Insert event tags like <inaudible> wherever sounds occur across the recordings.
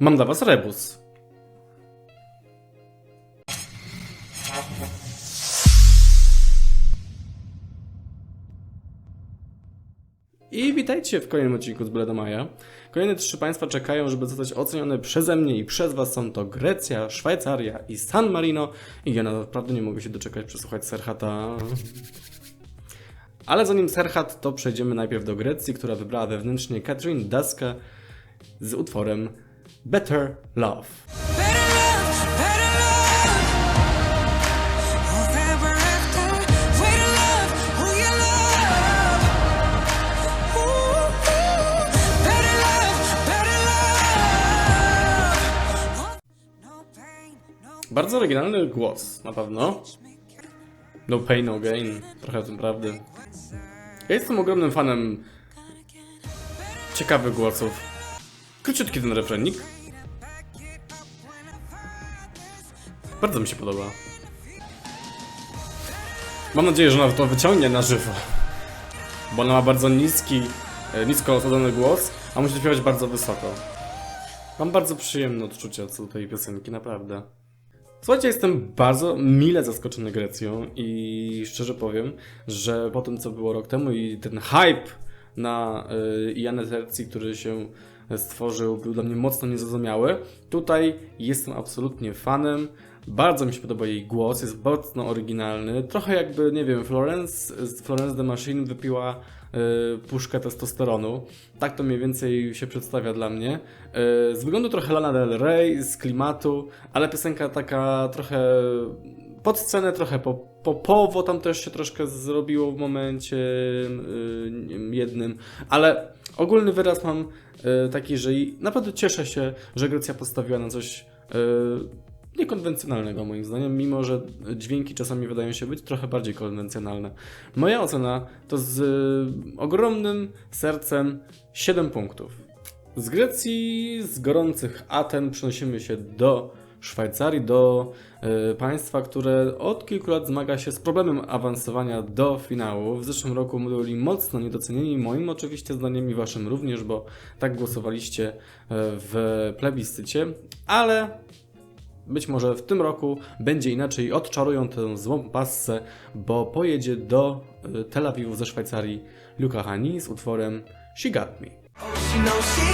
mam dla was rebus. I witajcie w kolejnym odcinku z Bleda Maja. Kolejne trzy państwa czekają, żeby zostać ocenione przeze mnie i przez was. Są to Grecja, Szwajcaria i San Marino. I ja naprawdę nie mogę się doczekać przesłuchać Serhata. Ale zanim Serhat, to przejdziemy najpierw do Grecji, która wybrała wewnętrznie Catherine Daskę z utworem Better Love. No no Bardzo oryginalny głos, na pewno. No pain, no gain. Trochę tym prawdy. Ja jestem ogromnym fanem ciekawych głosów. Króciutki ten refrenik. Bardzo mi się podoba. Mam nadzieję, że ona to wyciągnie na żywo. Bo ona ma bardzo niski, e, nisko osadzony głos, a musi śpiewać bardzo wysoko. Mam bardzo przyjemne odczucia co do tej piosenki, naprawdę. Słuchajcie, jestem bardzo mile zaskoczony Grecją i szczerze powiem, że po tym co było rok temu i ten hype na y, Ianę Tercji, który się stworzył, był dla mnie mocno niezrozumiały. Tutaj jestem absolutnie fanem. Bardzo mi się podoba jej głos, jest mocno oryginalny. Trochę jakby, nie wiem, Florence, z Florence the Machine wypiła y, puszkę testosteronu. Tak to mniej więcej się przedstawia dla mnie. Y, z wyglądu trochę Lana Del Rey, z klimatu, ale piosenka taka trochę pod scenę, trochę po, popowo tam też się troszkę zrobiło w momencie y, jednym, ale ogólny wyraz mam y, taki, że i naprawdę cieszę się, że Grecja postawiła na coś y, niekonwencjonalnego moim zdaniem, mimo że dźwięki czasami wydają się być trochę bardziej konwencjonalne. Moja ocena to z y, ogromnym sercem 7 punktów. Z Grecji, z gorących Aten przenosimy się do Szwajcarii, do y, państwa, które od kilku lat zmaga się z problemem awansowania do finału. W zeszłym roku byli mocno niedocenieni, moim oczywiście zdaniem i waszym również, bo tak głosowaliście y, w plebiscycie, ale być może w tym roku będzie inaczej odczarują tę złą passę, bo pojedzie do y, Tel Awiwu ze Szwajcarii Luka Hani z utworem She Got Me. Knows she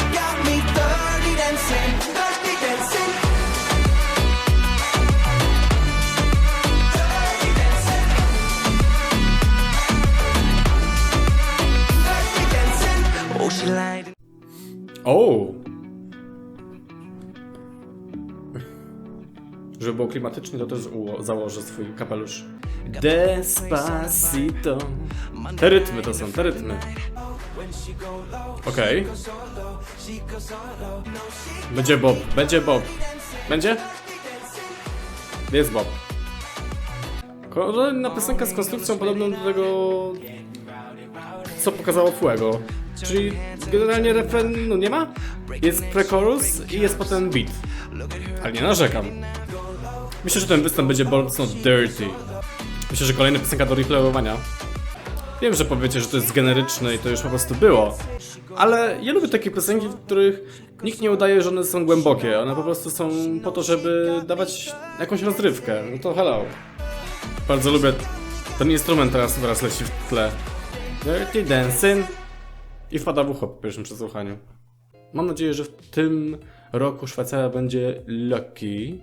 Żeby było klimatycznie, to też założę swój kapelusz. Despacito. Te rytmy to są, te rytmy. Okej. Będzie Bob, będzie Bob. Będzie? Jest Bob. Kolejna piosenka z konstrukcją podobną do tego, co pokazało Fuego. Czyli generalnie refren no nie ma, jest pre-chorus i jest potem beat. Ale nie narzekam. Myślę, że ten występ będzie mocno dirty. Myślę, że kolejna piosenka do replayowania. Wiem, że powiecie, że to jest generyczne i to już po prostu było. Ale ja lubię takie piosenki, w których nikt nie udaje, że one są głębokie. One po prostu są po to, żeby dawać jakąś rozrywkę. No to hello. Bardzo lubię ten instrument teraz, teraz leci w tle. Dirty Dancing. I wpada w ucho po pierwszym przesłuchaniu. Mam nadzieję, że w tym roku Szwajcaria będzie lucky.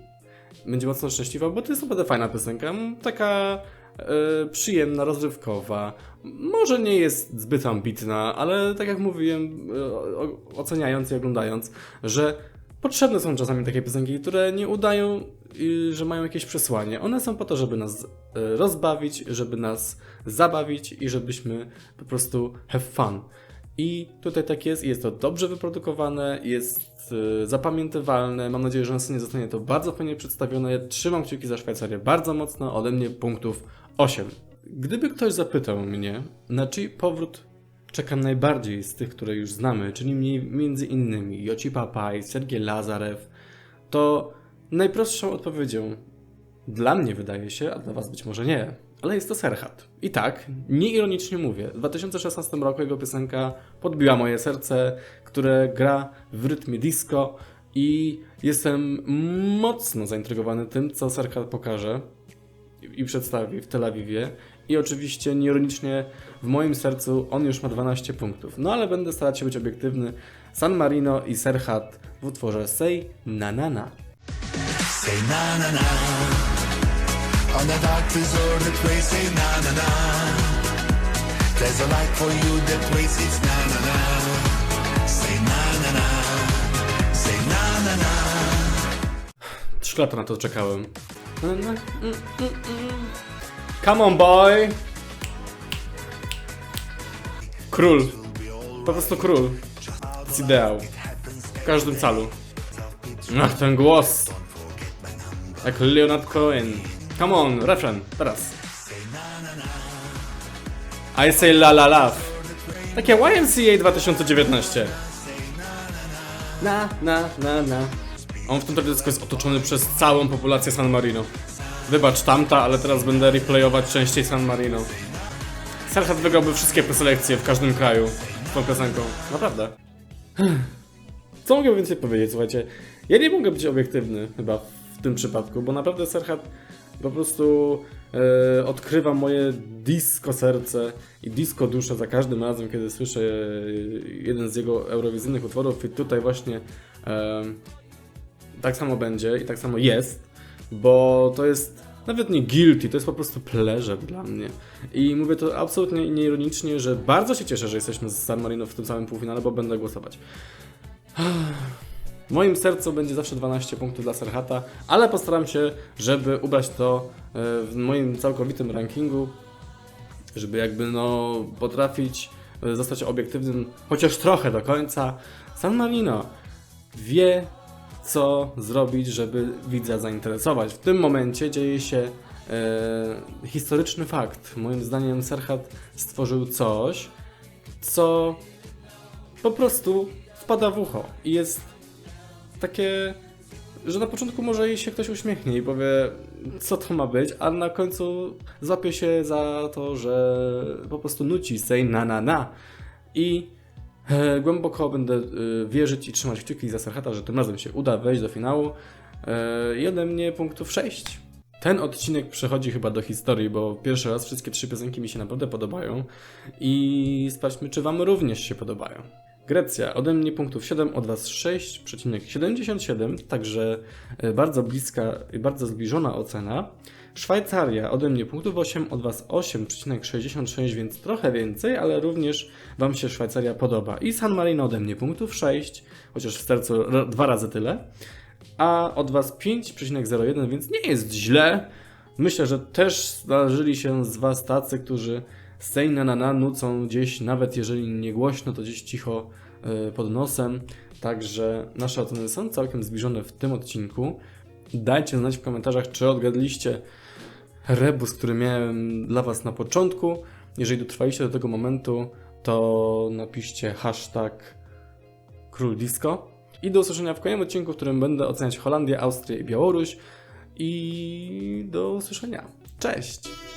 Będzie mocno szczęśliwa, bo to jest naprawdę fajna piosenka. Taka e, przyjemna, rozrywkowa. Może nie jest zbyt ambitna, ale tak jak mówiłem, e, o- oceniając i oglądając, że potrzebne są czasami takie piosenki, które nie udają, y, że mają jakieś przesłanie. One są po to, żeby nas e, rozbawić, żeby nas zabawić i żebyśmy po prostu have fun. I tutaj tak jest, jest to dobrze wyprodukowane, jest y, zapamiętywalne. Mam nadzieję, że na scenie zostanie to bardzo fajnie przedstawione. Trzymam kciuki za Szwajcarię bardzo mocno, ode mnie punktów 8. Gdyby ktoś zapytał mnie, na czyj powrót czekam najbardziej z tych, które już znamy, czyli między innymi Joci Papaj, Sergiej Lazarew, to najprostszą odpowiedzią dla mnie wydaje się, a dla was być może nie, ale jest to Serhat. I tak, nieironicznie mówię, w 2016 roku jego piosenka podbiła moje serce, które gra w rytmie disco I jestem mocno zaintrygowany tym, co Serhat pokaże i przedstawi w Tel Awiwie. I oczywiście, nieironicznie, w moim sercu on już ma 12 punktów. No ale będę starać się być obiektywny. San Marino i Serhat w utworze Say Na Na Na. Say na na na. On the way, say na na na. There's a light for you that waits, it's na na na. Say na na na. Say na na na. Trzy lata na to czekałem. Mm, mm, mm. Come on, boy! Król. Po prostu król. To jest ideał. W każdym calu. Ach, ten głos. Jak Leonard Cohen. Come on, refren, teraz. I say la la love. Takie YMCA 2019. Na, na, na, na. On w tym teledysku jest otoczony przez całą populację San Marino. Wybacz tamta, ale teraz będę replayować częściej San Marino. Serhat wygrałby wszystkie preselekcje w każdym kraju tą piosenką. Naprawdę. <sighs> Co mogę więcej powiedzieć? Słuchajcie, ja nie mogę być obiektywny chyba w tym przypadku, bo naprawdę Serhat po prostu e, odkrywa moje disco serce i disco duszę za każdym razem, kiedy słyszę e, jeden z jego eurowizyjnych utworów i tutaj właśnie e, tak samo będzie i tak samo jest, bo to jest nawet nie guilty, to jest po prostu pleasure dla mnie. I mówię to absolutnie nieironicznie, że bardzo się cieszę, że jesteśmy z San Marino w tym samym półfinale, bo będę głosować. W moim sercu będzie zawsze 12 punktów dla Serhata, ale postaram się, żeby ubrać to e, w moim całkowitym rankingu, żeby jakby no potrafić e, zostać obiektywnym chociaż trochę do końca. San Marino wie, co zrobić, żeby widza zainteresować. W tym momencie dzieje się e, historyczny fakt. Moim zdaniem Serhat stworzył coś, co po prostu wpada w ucho i jest takie, że na początku może jej się ktoś uśmiechnie i powie, co to ma być, a na końcu złapie się za to, że po prostu nuci say na na na i e, głęboko będę e, wierzyć i trzymać kciuki za Serhata, że tym razem się uda wejść do finału e, i ode mnie punktów 6. Ten odcinek przechodzi chyba do historii, bo pierwszy raz wszystkie trzy piosenki mi się naprawdę podobają i sprawdźmy, czy Wam również się podobają. Grecja, ode mnie punktów 7, od Was 6,77, także e, bardzo bliska i bardzo zbliżona ocena. Szwajcaria, ode mnie punktów 8, od Was 8,66, więc trochę więcej, ale również Wam się Szwajcaria podoba. I San Marino ode mnie punktów 6, chociaż w sercu dwa razy tyle. A od Was 5,01, więc nie jest źle. Myślę, że też zdarzyli się z Was tacy, którzy Say na na nucą gdzieś, nawet jeżeli nie głośno, to gdzieś cicho y, pod nosem. Także nasze oceny są całkiem zbliżone w tym odcinku. Dajcie znać w komentarzach, czy odgadliście rebus, który miałem dla Was na początku. Jeżeli dotrwaliście do tego momentu, to napiszcie hashtag Król Disco. I do usłyszenia w kolejnym odcinku, w którym będę oceniać Holandię, Austrię i Białoruś. I do usłyszenia. Cześć!